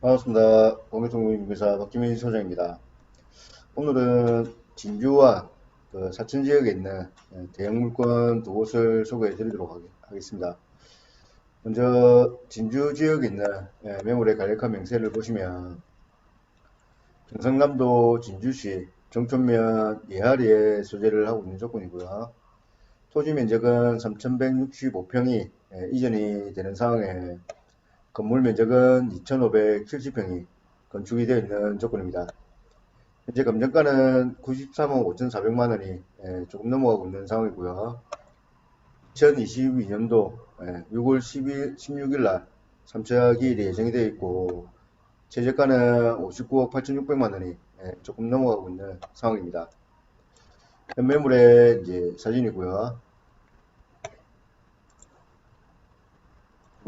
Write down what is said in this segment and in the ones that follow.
반갑습니다. 공개통금융회사 박지민 소장입니다. 오늘은 진주와 그 사천 지역에 있는 대형 물건 두 곳을 소개해 드리도록 하겠습니다. 먼저 진주 지역에 있는 예, 매물의 간략한 명세를 보시면 경상남도 진주시 정촌면 예하리에 소재를 하고 있는 조건이고요. 토지 면적은 3,165평이 이전이 되는 상황에 건물 면적은 2,570평이 건축이 되어 있는 조건입니다. 현재 검정가는 93억 5,400만 원이 예, 조금 넘어가고 있는 상황이고요. 2022년도 6월 10일, 16일 날 3차 기일이 예정이 되어 있고 최저가는 59억 8,600만 원이 예, 조금 넘어가고 있는 상황입니다. 현매물의 이제 사진이고요.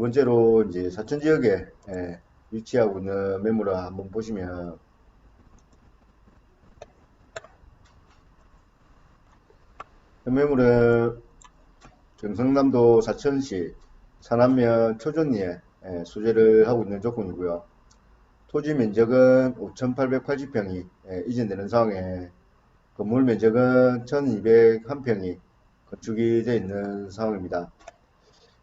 번째로 이제 사천 지역에 예, 위치하고 있는 매물을 한번 보시면 현매물은 경상남도 사천시 산안면 초전리에 예, 소재를 하고 있는 조건이고요. 토지 면적은 5,880평이 예, 이전되는 상황에 건물 면적은 1,201평이 건축이 되어 있는 상황입니다.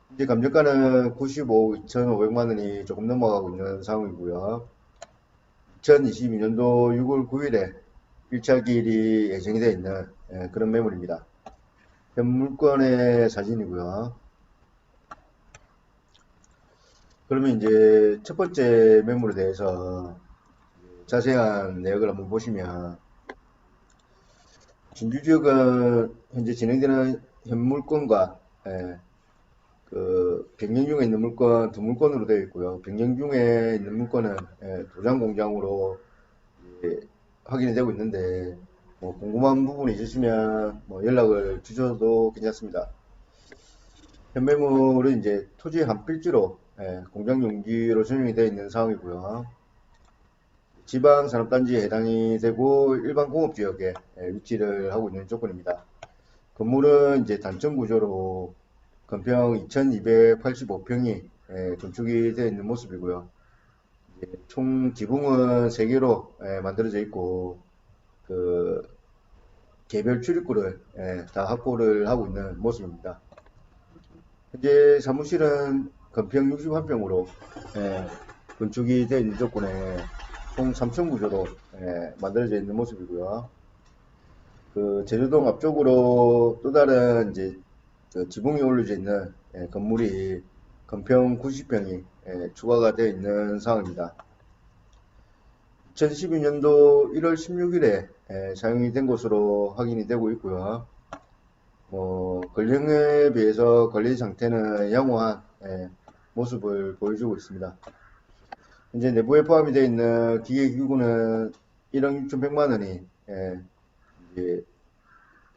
현재 감정가는 95, 2,500만 원이 조금 넘어가고 있는 상황이고요. 2022년도 6월 9일에 1차 기일이 예정이 되어 있는 예, 그런 매물입니다. 현 물건의 사진이고요. 그러면 이제 첫 번째 매물에 대해서 자세한 내역을 한번 보시면 진주 지역은 현재 진행되는 현 물건과 예, 그 변경 중에 있는 물건 두 물건으로 되어 있고요. 변경 중에 있는 물건은 예, 도장 공장으로 예, 확인이 되고 있는데 뭐 궁금한 부분이 있으시면 뭐 연락을 주셔도 괜찮습니다. 현매물은 이제 토지 한 필지로 예, 공장 용지로 전용이 되어 있는 상황이고요. 지방 산업단지에 해당이 되고 일반 공업지역에 예, 위치를 하고 있는 조건입니다. 건물은 이제 단층 구조로 건평 2285평이 예, 건축이 되어 있는 모습이고요. 총 지붕은 3개로 예, 만들어져 있고 그 개별 출입구를 예, 다 확보를 하고 있는 모습입니다. 현재 사무실은 건평 61평으로 예, 건축이 되어 있는 조건에 총 3층 구조로 예, 만들어져 있는 모습이고요. 그 제주동 앞쪽으로 또 다른 이제 그 지붕이 올려져 있는 예, 건물이 건평 90평이 예, 추가가 되어 있는 상황입니다. 2012년도 1월 16일에 예, 사용이 된 것으로 확인이 되고 있고요. 뭐 권령에 비해서 관리 상태는 양호한 예, 모습을 보여주고 있습니다. 현재 내부에 포함이 되어 있는 기계기구는 1억 6,100만 원이 예, 이제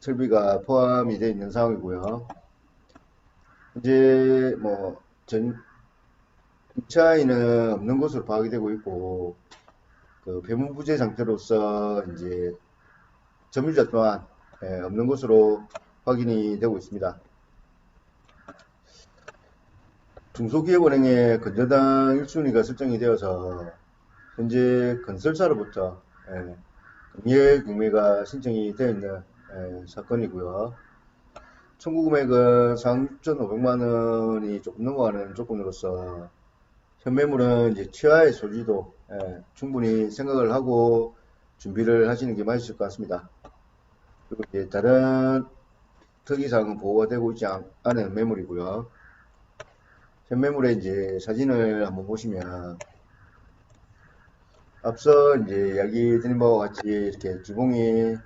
설비가 포함이 되어 있는 상황이고요. 현재 뭐 전, 차에는 없는 것으로 파악이 되고 있고 그 배문부재 상태로서 이제 점유자 또한 예, 없는 것으로 확인이 되고 있습니다. 중소기업은행의 건전당 1순위가 설정이 되어서 현재 건설사로부터 예, 금예 경매가 신청이 되어 있는 예, 사건이고요. 청구 금액은 4억 6,500만 원이 조금 넘어가는 조건으로서 현매물은 이제 취하의 소지도 예, 충분히 생각을 하고 준비를 하시는 게 맞으실 것 같습니다. 그리고 이제 다른 특이사항은 보호가 되고 있지 않, 않은 매물이고요. 현매물의 이제 사진을 한번 보시면 앞서 이제 이야기 드린 바와 같이 이렇게 지붕이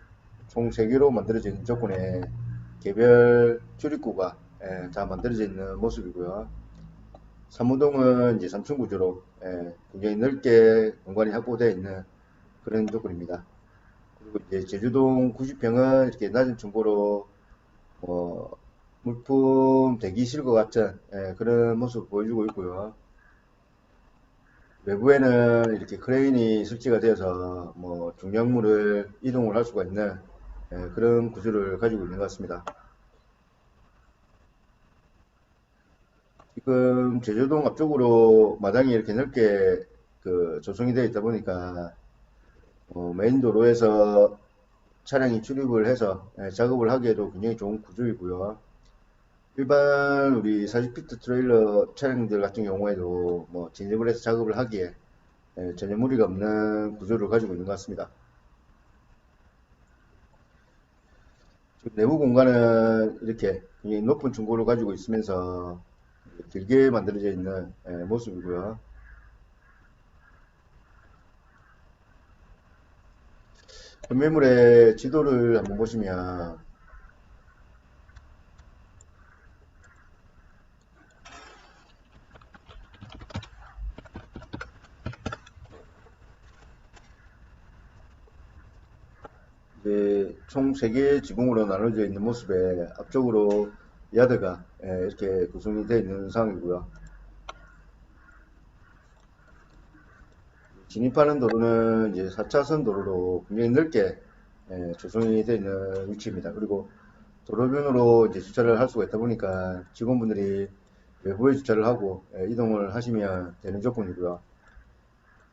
총 3개로 만들어져 있는 조건에 개별 출입구가 예, 다 만들어져 있는 모습이고요. 사무동은 이제 3층 구조로 예, 굉장히 넓게 공간이 확보되어 있는 그런 조건입니다. 그리고 이제 제주동 90평은 이렇게 낮은 층고로 뭐 물품 대기실과 같은 예, 그런 모습을 보여주고 있고요. 외부에는 이렇게 크레인이 설치가 되어서 뭐 중량물을 이동을 할 수가 있는 예, 그런 구조를 가지고 있는 것 같습니다. 지금 제주동 앞쪽으로 마당이 이렇게 넓게 그 조성이 되어 있다 보니까 어, 메인 도로에서 차량이 출입을 해서 예, 작업을 하기에도 굉장히 좋은 구조이고요. 일반 우리 40피트 트레일러 차량들 같은 경우에도 뭐 진입을 해서 작업을 하기에 예, 전혀 무리가 없는 구조를 가지고 있는 것 같습니다. 지금 내부 공간은 이렇게 높은 중고를 가지고 있으면서 길게 만들어져 있는 예, 모습이고요. 건매물의 지도를 한번 보시면 이제 총 3개의 지붕으로 나눠져 있는 모습에 앞쪽으로 야드가 예, 이렇게 구성이 되어 있는 상황이고요. 진입하는 도로는 이제 4차선 도로로 굉장히 넓게 예, 조성이 되어 있는 위치입니다. 그리고 도로변으로 이제 주차를 할 수가 있다 보니까 직원분들이 외부에 주차를 하고 예, 이동을 하시면 되는 조건이고요.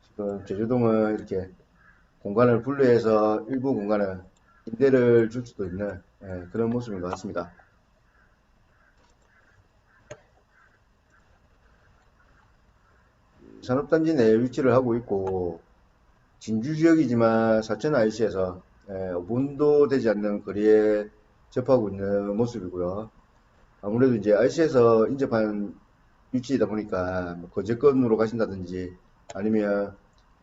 지금 제주동은 이렇게 공간을 분리해서 일부 공간을 임대를 줄 수도 있는 예, 그런 모습인 것 같습니다. 산업단지 내에 위치를 하고 있고 진주 지역이지만 사천 IC에서 5분도 되지 않는 거리에 접하고 있는 모습이고요. 아무래도 이제 IC에서 인접한 위치이다 보니까 뭐 거제권으로 가신다든지 아니면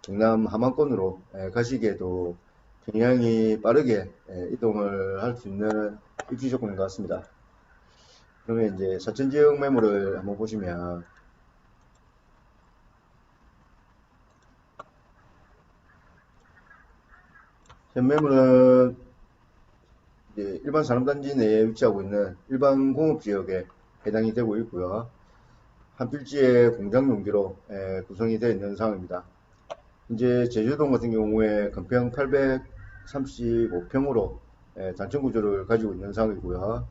경남 함안권으로 예, 가시기에도 굉장히 빠르게 예, 이동을 할 수 있는 입지 조건인 것 같습니다. 그러면 이제 사천 지역 매물을 한번 보시면 현 매물은 이제 일반 산업단지 내에 위치하고 있는 일반 공업지역에 해당이 되고 있고요. 한 필지의 공장 용지로 예, 구성이 되어 있는 상황입니다. 이제 제주동 같은 경우에 건평 835평으로 예, 단층 구조를 가지고 있는 상황이고요.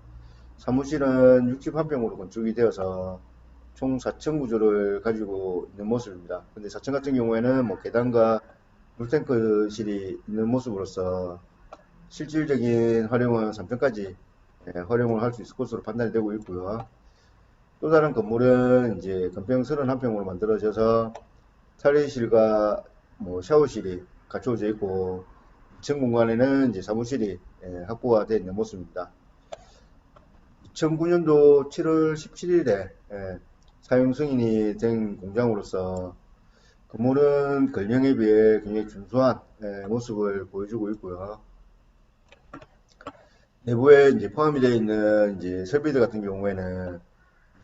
사무실은 61평으로 건축이 되어서 총 4층 구조를 가지고 있는 모습입니다. 근데 4층 같은 경우에는 뭐 계단과 물탱크실이 있는 모습으로서 실질적인 활용은 3층까지 예, 활용을 할 수 있을 것으로 판단이 되고 있고요. 또 다른 건물은 이제 건평 31평으로 만들어져서 탈의실과 뭐 샤워실이 갖춰져 있고 2층 공간에는 이제 사무실이 예, 확보가 되어 있는 모습입니다. 2009년도 7월 17일에 예, 사용 승인이 된 공장으로서 건물은 걸령에 비해 굉장히 준수한 예, 모습을 보여주고 있고요. 내부에 이제 포함이 되어 있는 이제 설비들 같은 경우에는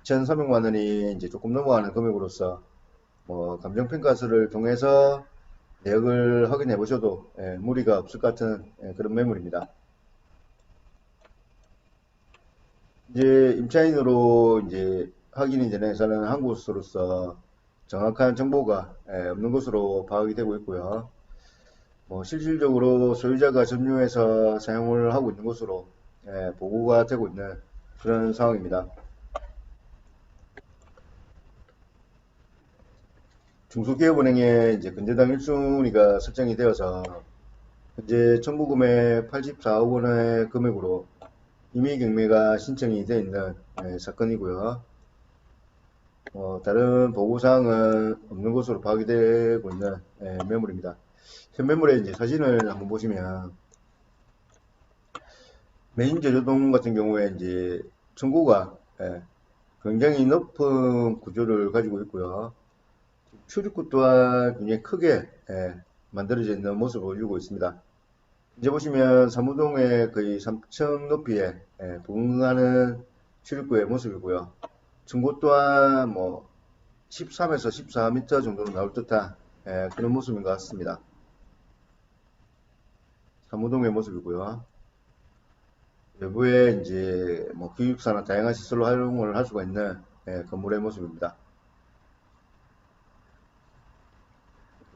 2,300만 원이 이제 조금 넘어가는 금액으로서 뭐 감정평가서를 통해서 내역을 확인해 보셔도 예, 무리가 없을 것 같은 예, 그런 매물입니다. 이제 임차인으로 이제 확인이 되는 저는 한 곳으로서 정확한 정보가 예, 없는 것으로 파악이 되고 있고요. 뭐 실질적으로 소유자가 점유해서 사용을 하고 있는 것으로 예, 보고가 되고 있는 그런 상황입니다. 중소기업은행에 이제 근저당 1순위가 설정이 되어서 현재 청구금액 84억 원의 금액으로 임의 경매가 신청이 되어 있는 예, 사건이고요. 어, 다른 보고사항은 없는 것으로 파악이 되고 있는 예, 매물입니다. 현 매물의 이제 사진을 한번 보시면 메인 제조동 같은 경우에 이제 청구가 예, 굉장히 높은 구조를 가지고 있고요. 출입구 또한 굉장히 크게 예, 만들어져 있는 모습을 보여주고 있습니다. 이제 보시면 사무동의 거의 3층 높이에 예, 부응하는 출입구의 모습이고요. 중고 또한 뭐 13에서 14m 정도로 나올 듯한 예, 그런 모습인 것 같습니다. 사무동의 모습이고요. 외부에 이제 뭐 교육사나 다양한 시설로 활용을 할 수가 있는 예, 건물의 모습입니다.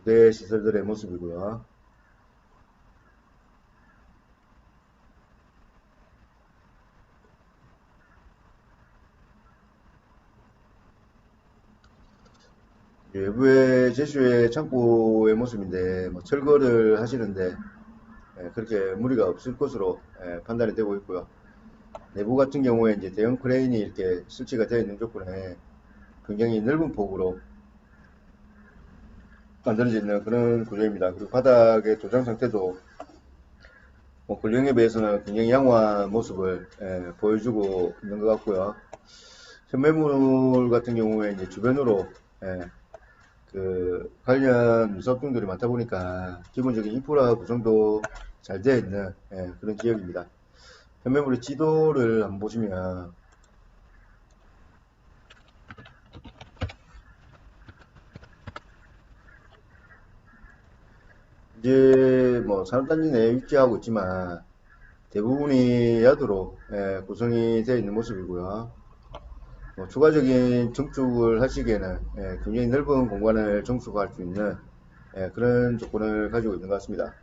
부대 시설들의 모습이고요. 외부의 제주의 창고의 모습인데 뭐 철거를 하시는데 예, 그렇게 무리가 없을 것으로 예, 판단이 되고 있고요. 내부 같은 경우에 이제 대형 크레인이 이렇게 설치가 되어 있는 조건에 굉장히 넓은 폭으로 만들어져 있는 그런 구조입니다. 그리고 바닥의 도장 상태도 뭐 근령에 비해서는 굉장히 양호한 모습을 예, 보여주고 있는 것 같고요. 현매물 같은 경우에 이제 주변으로 예, 그 관련 유사업종들이 많다 보니까 기본적인 인프라 구성도 잘 되어 있는 예, 그런 지역입니다. 현매물의 지도를 한번 보시면 이제 뭐 산업단지 내에 위치하고 있지만 대부분이 야도로 예, 구성이 되어 있는 모습이고요. 뭐 추가적인 정축을 하시기에는 예, 굉장히 넓은 공간을 정수할 수 있는 예, 그런 조건을 가지고 있는 것 같습니다.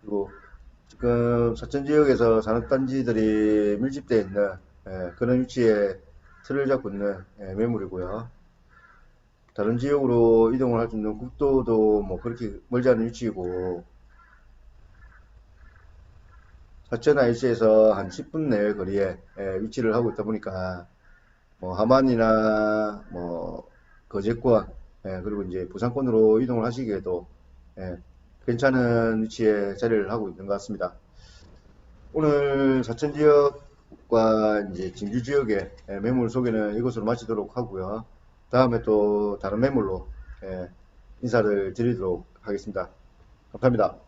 그리고 지금 사천 지역에서 산업단지들이 밀집되어 있는 예, 그런 위치에 틀을 잡고 있는 예, 매물이고요. 다른 지역으로 이동을 할 수 있는 국도도 뭐 그렇게 멀지 않은 위치이고 사천 IC에서 한 10분 내외 거리에 예, 위치를 하고 있다 보니까 뭐 함안이나 뭐 거제권 예, 그리고 이제 부산권으로 이동을 하시기에도 예, 괜찮은 위치에 자리를 하고 있는 것 같습니다. 오늘 사천 지역과 이제 진주 지역의 예, 매물 소개는 이것으로 마치도록 하고요. 다음에 또 다른 매물로 예, 인사를 드리도록 하겠습니다. 감사합니다.